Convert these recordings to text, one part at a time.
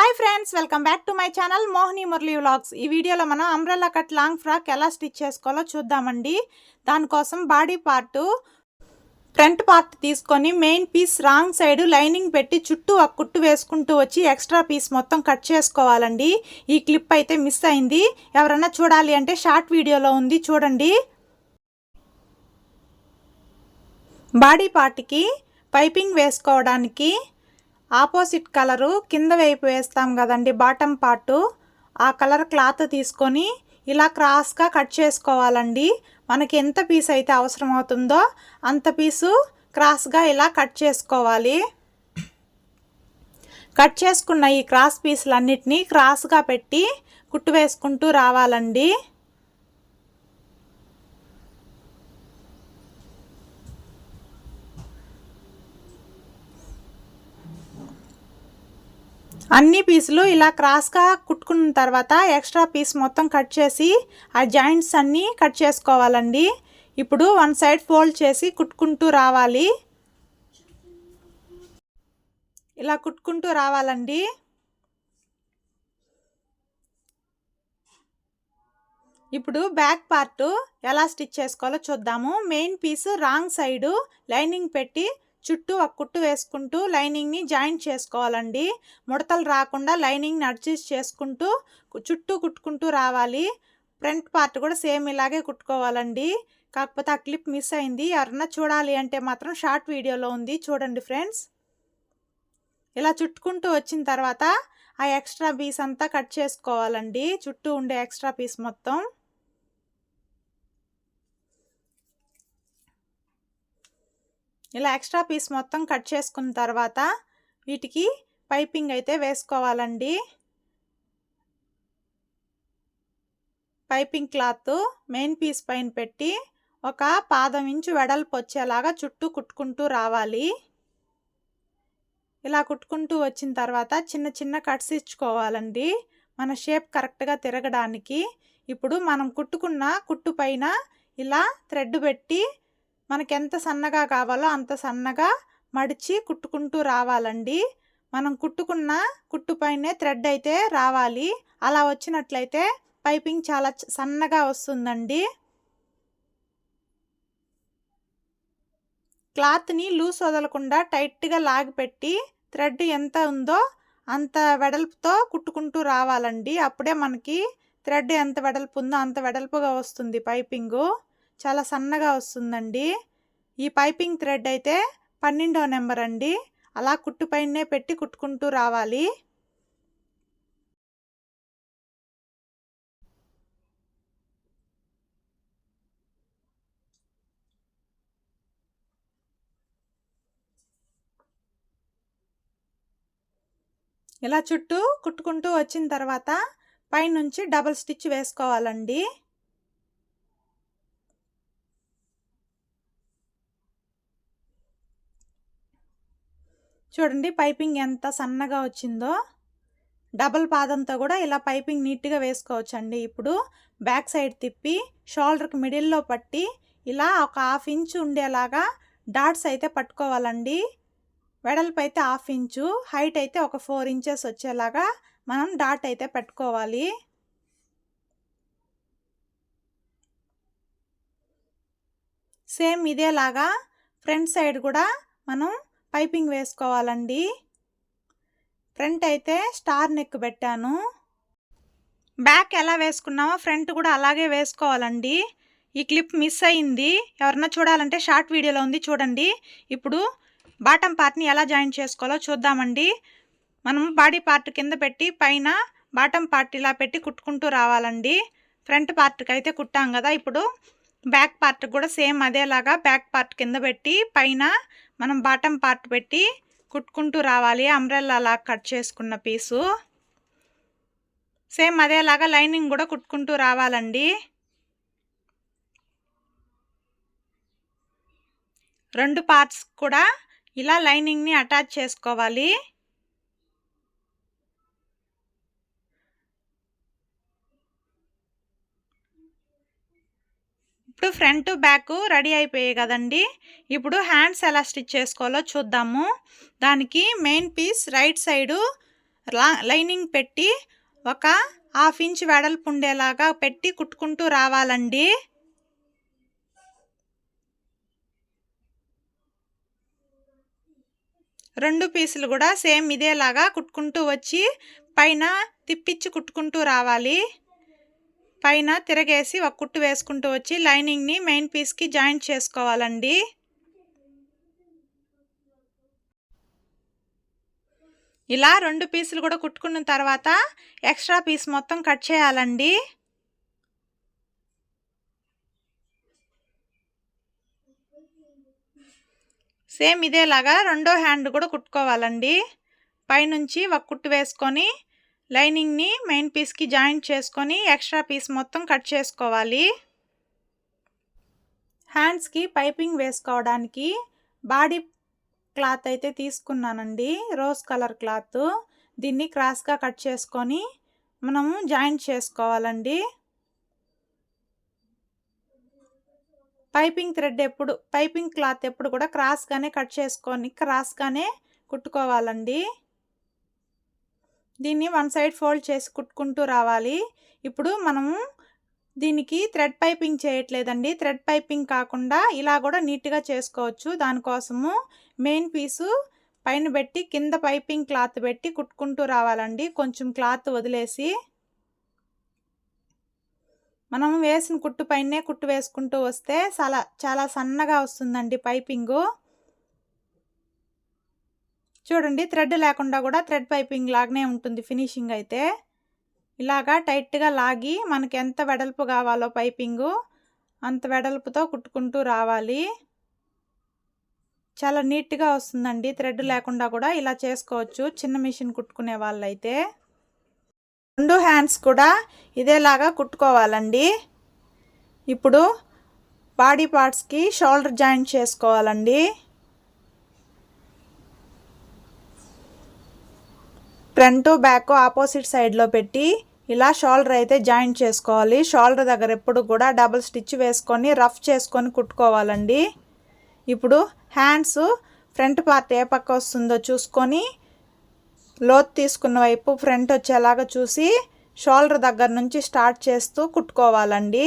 Hi friends welcome back to my channel Mohini Murali vlogs ఈ వీడియోలో మనం umbrella cut long frock ఎలా stitch చేసుకోవాలో చూద్దామండి. దానికోసం బాడీ పార్టు ఫ్రంట్ పార్ట్ తీసుకొని main piece wrong side lining పెట్టి చుట్టూ ఒక కుట్టు వేసుకుంటూ వచ్చి ఎక్స్ట్రా పీస్ మొత్తం కట్ చేసుకోవాలండి. ఈ క్లిప్ అయితే మిస్ అయింది. ఎవరైనా చూడాలి అంటే షార్ట్ వీడియోలో ఉంది చూడండి. బాడీ పార్ట్కి పైపింగ్ వేసుకోవడానికి ఆపోజిట్ కలరు కింద వైపు వేస్తాం కదండి బాటమ్ పార్టు ఆ కలర్ క్లాత్ తీసుకొని ఇలా క్రాస్గా కట్ చేసుకోవాలండి. మనకి ఎంత పీస్ అయితే అవసరం అవుతుందో అంత పీసు క్రాస్గా ఇలా కట్ చేసుకోవాలి. కట్ చేసుకున్న ఈ క్రాస్ పీసులన్నిటినీ క్రాస్గా పెట్టి కుట్టు వేసుకుంటూ రావాలండి. అన్ని పీసులు ఇలా క్రాస్గా కుట్టుకున్న తర్వాత ఎక్స్ట్రా పీస్ మొత్తం కట్ చేసి ఆ జాయింట్స్ అన్నీ కట్ చేసుకోవాలండి. ఇప్పుడు వన్ సైడ్ ఫోల్డ్ చేసి కుట్టుకుంటూ రావాలి. ఇలా కుట్టుకుంటూ రావాలండి. ఇప్పుడు బ్యాక్ పార్ట్ ఎలా స్టిచ్ చేసుకోవాలో చూద్దాము. Main piece wrong side lining పెట్టి చుట్టూ ఒక కుట్టు వేసుకుంటూ లైనింగ్ని జాయింట్ చేసుకోవాలండి. ముడతలు రాకుండా లైనింగ్ని అడ్జస్ట్ చేసుకుంటూ చుట్టూ కుట్టుకుంటూ రావాలి. ఫ్రంట్ పార్ట్ కూడా సేమ్ ఇలాగే కుట్టుకోవాలండి. కాకపోతే ఆ క్లిప్ మిస్ అయింది. ఎవరన్నా చూడాలి అంటే మాత్రం షార్ట్ వీడియోలో ఉంది. చూడండి ఫ్రెండ్స్. ఇలా చుట్టుకుంటూ వచ్చిన తర్వాత ఆ ఎక్స్ట్రా పీస్ అంతా కట్ చేసుకోవాలండి. చుట్టూ ఉండే ఎక్స్ట్రా పీస్ మొత్తం. ఇలా ఎక్స్ట్రా పీస్ మొత్తం కట్ చేసుకున్న తర్వాత వీటికి పైపింగ్ అయితే వేసుకోవాలండి. పైపింగ్ క్లాత్ మెయిన్ పీస్ పైన పెట్టి ఒక పాదం ఇంచు వెడల్పు వచ్చేలాగా చుట్టూ కుట్టుకుంటూ రావాలి. ఇలా కుట్టుకుంటూ వచ్చిన తర్వాత చిన్న చిన్న కట్స్ ఇచ్చుకోవాలండి. మన షేప్ కరెక్ట్గా తిరగడానికి. ఇప్పుడు మనం కుట్టుకున్న కుట్టు పైన ఇలా థ్రెడ్ పెట్టి మనకి ఎంత సన్నగా కావాలో అంత సన్నగా మడిచి కుట్టుకుంటూ రావాలండి. మనం కుట్టుకున్న కుట్టుపైనే థ్రెడ్ అయితే రావాలి. అలా వచ్చినట్లయితే పైపింగ్ చాలా సన్నగా వస్తుందండి. క్లాత్ని లూస్ వదలకుండా టైట్గా లాగిపెట్టి థ్రెడ్ ఎంత ఉందో అంత వెడల్పుతో కుట్టుకుంటూ రావాలండి. అప్పుడే మనకి థ్రెడ్ ఎంత వెడల్పు ఉందో అంత వెడల్పుగా వస్తుంది పైపింగు. చాలా సన్నగా వస్తుందండి. ఈ పైపింగ్ థ్రెడ్ అయితే పన్నెండో నెంబర్ అండి. అలా కుట్టుపైనే పెట్టి కుట్టుకుంటూ రావాలి. ఇలా చుట్టూ కుట్టుకుంటూ వచ్చిన తర్వాత పైనుంచి డబల్ స్టిచ్ వేసుకోవాలండి. చూడండి పైపింగ్ ఎంత సన్నగా వచ్చిందో. డబల్ పాదంతో కూడా ఇలా పైపింగ్ నీట్గా వేసుకోవచ్చు అండి ఇప్పుడు బ్యాక్ సైడ్ తిప్పి షోల్డర్కి మిడిల్లో పట్టి ఇలా ఒక హాఫ్ ఇంచ్ ఉండేలాగా డాట్స్ అయితే పట్టుకోవాలండి. వెడల్పు అయితే హాఫ్ ఇంచు హైట్ అయితే ఒక ఫోర్ ఇంచెస్ వచ్చేలాగా మనం డాట్ అయితే పెట్టుకోవాలి. సేమ్ ఇదేలాగా ఫ్రంట్ సైడ్ కూడా మనం పైపింగ్ వేసుకోవాలండి. ఫ్రంట్ అయితే స్టార్ నెక్ పెట్టాను. బ్యాక్ ఎలా వేసుకున్నామో ఫ్రంట్ కూడా అలాగే వేసుకోవాలండి. ఈ క్లిప్ మిస్ అయింది. ఎవరన్నా చూడాలంటే షార్ట్ వీడియోలో ఉంది చూడండి. ఇప్పుడు బాటమ్ పార్ట్ని ఎలా జాయిన్ చేసుకోవాలో చూద్దామండి. మనం బాడీ పార్ట్ కింద పెట్టి పైన బాటమ్ పార్ట్ ఇలా పెట్టి కుట్టుకుంటూ రావాలండి. ఫ్రంట్ పార్ట్కి అయితే కుట్టాం కదా ఇప్పుడు. బ్యాక్ పార్ట్ కూడా సేమ్ అదేలాగా బ్యాక్ పార్ట్ కింద పెట్టి పైన మనం బాటమ్ పార్ట్ పెట్టి కుట్టుకుంటూ రావాలి అంబ్రెల్లా లాగా కట్ చేసుకున్న పీసు. సేమ్ అదేలాగా లైనింగ్ కూడా కుట్టుకుంటూ రావాలండి. రెండు పార్ట్స్ కూడా ఇలా లైనింగ్ని అటాచ్ చేసుకోవాలి. ఇప్పుడు ఫ్రంట్ బ్యాక్ రెడీ అయిపోయాయి కదండి. ఇప్పుడు హ్యాండ్స్ ఎలా స్టిచ్ చేసుకోవాలో చూద్దాము. దానికి main piece right side lining పెట్టి ఒక హాఫ్ ఇంచ్ వెడల్పు ఉండేలాగా పెట్టి కుట్టుకుంటూ రావాలండి. రెండు పీసులు కూడా సేమ్ ఇదేలాగా కుట్టుకుంటూ వచ్చి పైన తిప్పించి కుట్టుకుంటూ రావాలి. పైన తిరగేసి ఒక కుట్టు వేసుకుంటూ వచ్చి లైనింగ్ని మెయిన్ పీస్కి జాయింట్ చేసుకోవాలండి. ఇలా రెండు పీసులు కూడా కుట్టుకున్న తర్వాత ఎక్స్ట్రా పీస్ మొత్తం కట్ చేయాలండి. సేమ్ ఇదేలాగా రెండో హ్యాండ్ కూడా కుట్టుకోవాలండి. పైనుంచి ఒక కుట్టు వేసుకొని లైనింగ్ని మెయిన్ పీస్కి జాయింట్ చేసుకొని ఎక్స్ట్రా పీస్ మొత్తం కట్ చేసుకోవాలి. హ్యాండ్స్కి పైపింగ్ వేసుకోవడానికి బాడీ క్లాత్ అయితే తీసుకున్నానండి రోజ్ కలర్ క్లాత్. దీన్ని క్రాస్గా కట్ చేసుకొని మనము జాయింట్ చేసుకోవాలండి. పైపింగ్ థ్రెడ్ ఎప్పుడు పైపింగ్ క్లాత్ ఎప్పుడు కూడా క్రాస్గానే కట్ చేసుకొని క్రాస్గానే కుట్టుకోవాలండి. దీన్ని వన్ సైడ్ ఫోల్డ్ చేసి కుట్టుకుంటూ రావాలి. ఇప్పుడు మనము దీనికి థ్రెడ్ పైపింగ్ చేయట్లేదండి. థ్రెడ్ పైపింగ్ కాకుండా ఇలా కూడా నీట్గా చేసుకోవచ్చు. దానికోసము మెయిన్ పీసు పైన పెట్టి కింద పైపింగ్ క్లాత్ పెట్టి కుట్టుకుంటూ రావాలండి. కొంచెం క్లాత్ వదిలేసి మనం వేసిన కుట్టు పైనే కుట్టు వేసుకుంటూ వస్తే చాలా చాలా సన్నగా వస్తుందండి పైపింగు. చూడండి థ్రెడ్ లేకుండా కూడా థ్రెడ్ పైపింగ్ లాగానే ఉంటుంది ఫినిషింగ్ అయితే. ఇలాగా టైట్గా లాగి మనకి ఎంత వెడల్పు కావాలో పైపింగు అంత వెడల్పుతో కుట్టుకుంటూ రావాలి. చాలా నీట్గా వస్తుందండి థ్రెడ్ లేకుండా కూడా ఇలా చేసుకోవచ్చు చిన్న మిషన్ కుట్టుకునే వాళ్ళైతే. రెండు హ్యాండ్స్ కూడా ఇదేలాగా కుట్టుకోవాలండి. ఇప్పుడు బాడీ పార్ట్స్కి షోల్డర్ జాయింట్ చేసుకోవాలండి. ఫ్రంట్ బ్యాక్ ఆపోజిట్ సైడ్లో పెట్టి ఇలా షోల్డర్ అయితే జాయింట్ చేసుకోవాలి. షోల్డర్ దగ్గర ఎప్పుడు కూడా డబుల్ స్టిచ్ వేసుకొని రఫ్ చేసుకొని కుట్టుకోవాలండి. ఇప్పుడు హ్యాండ్స్ ఫ్రంట్ పార్ట్ ఏ పక్క వస్తుందో చూసుకొని లోత్ తీసుకున్న వైపు ఫ్రంట్ వచ్చేలాగా చూసి షోల్డర్ దగ్గర నుంచి స్టార్ట్ చేస్తూ కుట్టుకోవాలండి.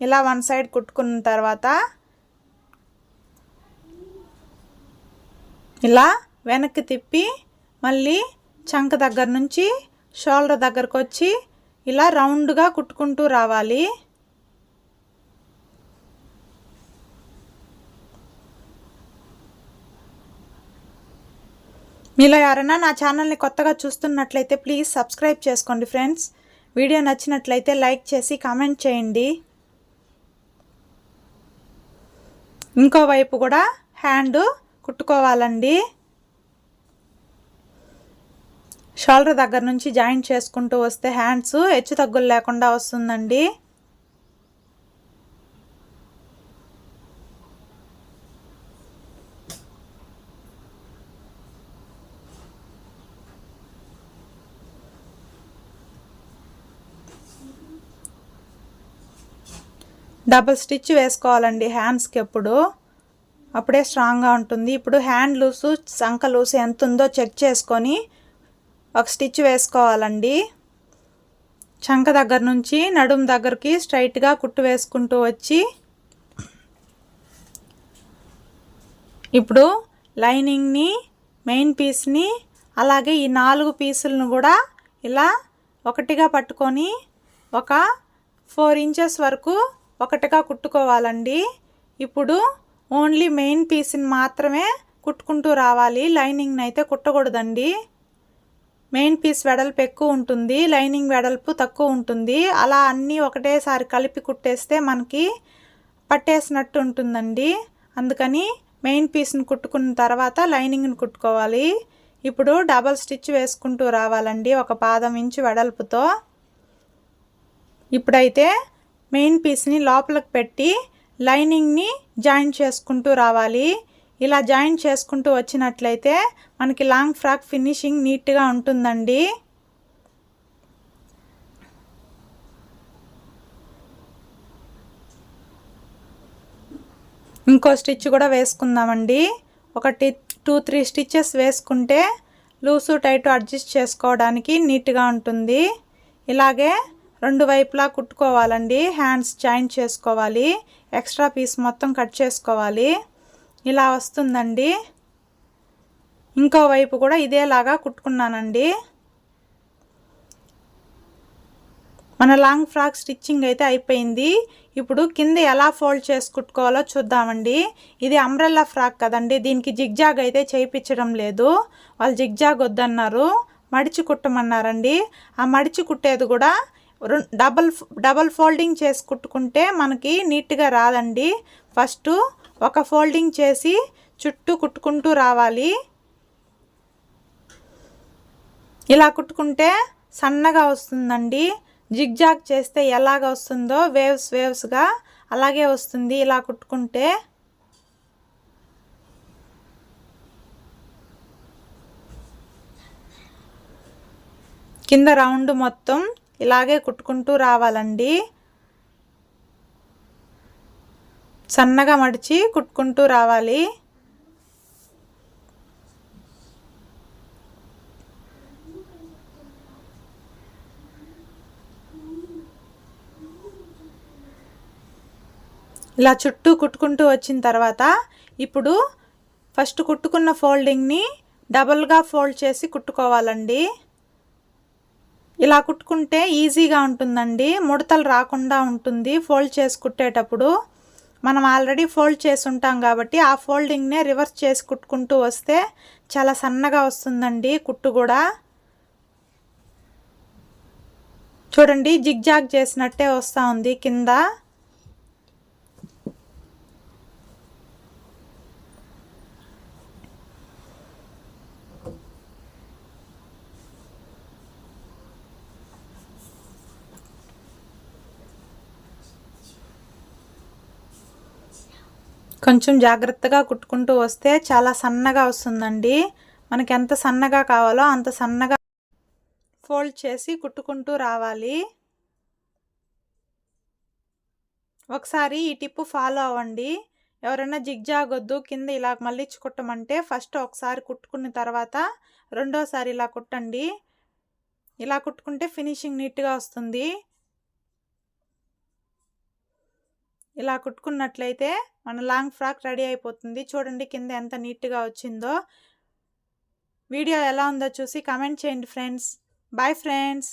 ఇలా వన్ సైడ్ కుట్టుకున్న తర్వాత ఇలా వెనక్కి తిప్పి మళ్ళీ చంక దగ్గర నుంచి షోల్డర్ దగ్గరకు వచ్చి ఇలా రౌండ్గా కుట్టుకుంటూ రావాలి. మీలో ఎవరైనా నా ఛానల్ని కొత్తగా చూస్తున్నట్లయితే ప్లీజ్ సబ్స్క్రైబ్ చేసుకోండి ఫ్రెండ్స్. వీడియో నచ్చినట్లయితే లైక్ చేసి కామెంట్ చేయండి. ఇంకోవైపు కూడా హ్యాండ్ కుట్టుకోవాలండి. షోల్డర్ దగ్గర నుంచి జాయింట్ చేసుకుంటూ వస్తే హ్యాండ్స్ హెచ్చు తగ్గులు లేకుండా వస్తుందండి. డబుల్ స్టిచ్ వేసుకోవాలండి హ్యాండ్స్కి ఎప్పుడు. అప్పుడే స్ట్రాంగ్గా ఉంటుంది. ఇప్పుడు హ్యాండ్ లూసు సంఖ లూసు ఎంత ఉందో చెక్ చేసుకొని ఒక స్టిచ్ వేసుకోవాలండి. చంక దగ్గర నుంచి నడుము దగ్గరికి స్ట్రైట్గా కుట్టు వేసుకుంటూ వచ్చి ఇప్పుడు లైనింగ్ని మెయిన్ పీస్ని అలాగే ఈ నాలుగు పీసులను కూడా ఇలా ఒకటిగా పట్టుకొని ఒక ఫోర్ ఇంచెస్ వరకు ఒకటిగా కుట్టుకోవాలండి. ఇప్పుడు ఓన్లీ మెయిన్ పీస్ని మాత్రమే కుట్టుకుంటూ రావాలి. లైనింగ్ని అయితే కుట్టకూడదండి. మెయిన్ పీస్ వెడల్పు ఎక్కువ ఉంటుంది లైనింగ్ వెడల్పు తక్కువ ఉంటుంది. అలా అన్నీ ఒకటేసారి కలిపి కుట్టేస్తే మనకి పట్టేసినట్టు ఉంటుందండి. అందుకని మెయిన్ పీస్ని కుట్టుకున్న తర్వాత లైనింగ్ని కుట్టుకోవాలి. ఇప్పుడు డబల్ స్టిచ్ వేసుకుంటూ రావాలండి ఒక పాదం ఇంచు వెడల్పుతో. ఇప్పుడైతే మెయిన్ పీస్ని లోపలికి పెట్టి లైనింగ్ని జాయిన్ చేసుకుంటూ రావాలి. ఇలా జాయిన్ చేసుకుంటూ వచ్చినట్లయితే మనకి లాంగ్ ఫ్రాక్ ఫినిషింగ్ నీట్గా ఉంటుందండి. ఇంకో స్టిచ్ కూడా వేసుకుందామండి. ఒకటి టూ త్రీ స్టిచ్చెస్ వేసుకుంటే లూసు టైట్ అడ్జస్ట్ చేసుకోవడానికి నీట్గా ఉంటుంది. ఇలాగే రెండు వైపులా కుట్టుకోవాలండి. హ్యాండ్స్ జాయిన్ చేసుకోవాలి. ఎక్స్ట్రా పీస్ మొత్తం కట్ చేసుకోవాలి. ఇలా వస్తుందండి. ఇంకో వైపు కూడా ఇదేలాగా కుట్టుకున్నానండి. మన లాంగ్ ఫ్రాక్ స్టిచ్చింగ్ అయితే అయిపోయింది. ఇప్పుడు కింద ఎలా ఫోల్డ్ చేసి కుట్టుకోవాలో చూద్దామండి. ఇది అంబ్రెల్లా ఫ్రాక్ కదండి. దీనికి జిగ్జాగ్ అయితే చేయించడం లేదు. వాళ్ళు జిగ్జాగ్ వద్దన్నారు. మడిచి కుట్టమన్నారండి. ఆ మడిచి కుట్టేది కూడా డబల్ డబల్ ఫోల్డింగ్ చేసి కుట్టుకుంటే మనకి నీట్గా రాదండి. ఫస్ట్ ఒక ఫోల్డింగ్ చేసి చుట్టూ కుట్టుకుంటూ రావాలి. ఇలా కుట్టుకుంటే సన్నగా వస్తుందండి. జిగ్జాగ్ చేస్తే ఎలాగ వస్తుందో వేవ్స్ వేవ్స్గా అలాగే వస్తుంది. ఇలా కుట్టుకుంటే కింద రౌండ్ మొత్తం ఇలాగే కుట్టుకుంటూ రావాలండి. సన్నగా మడిచి కుట్టుకుంటూ రావాలి. ఇలా చుట్టూ కుట్టుకుంటూ వచ్చిన తర్వాత ఇప్పుడు ఫస్ట్ కుట్టుకున్న ఫోల్డింగ్ని డబల్గా ఫోల్డ్ చేసి కుట్టుకోవాలండి. ఇలా కుట్టుకుంటే ఈజీగా ఉంటుందండి. ముడతలు రాకుండా ఉంటుంది. ఫోల్డ్ చేసి కుట్టేటప్పుడు మనం ఆల్రెడీ ఫోల్డ్ చేసి ఉంటాం కాబట్టి ఆ ఫోల్డింగ్నే రివర్స్ చేసి కుట్టుకుంటూ వస్తే చాలా సన్నగా వస్తుందండి కుట్టు కూడా. చూడండి జిగ్జాగ్ చేసినట్టే వస్తూ ఉంది కింద. కొంచెం జాగ్రత్తగా కుట్టుకుంటూ వస్తే చాలా సన్నగా వస్తుందండి. మనకి ఎంత సన్నగా కావాలో అంత సన్నగా ఫోల్డ్ చేసి కుట్టుకుంటూ రావాలి. ఒకసారి ఈ టిప్పు ఫాలో అవ్వండి. ఎవరైనా జిగ్జాగొద్దు కింద ఇలా మళ్ళించి కుట్టమంటే ఫస్ట్ ఒకసారి కుట్టుకున్న తర్వాత రెండోసారి ఇలా కుట్టండి. ఇలా కుట్టుకుంటే ఫినిషింగ్ నీట్గా వస్తుంది. ఇలా కుట్టుకున్నట్లయితే మన లాంగ్ ఫ్రాక్ రెడీ అయిపోతుంది. చూడండి కింద ఎంత నీట్గా వచ్చిందో. వీడియో ఎలా ఉందో చూసి కమెంట్ చేయండి ఫ్రెండ్స్. Bye friends.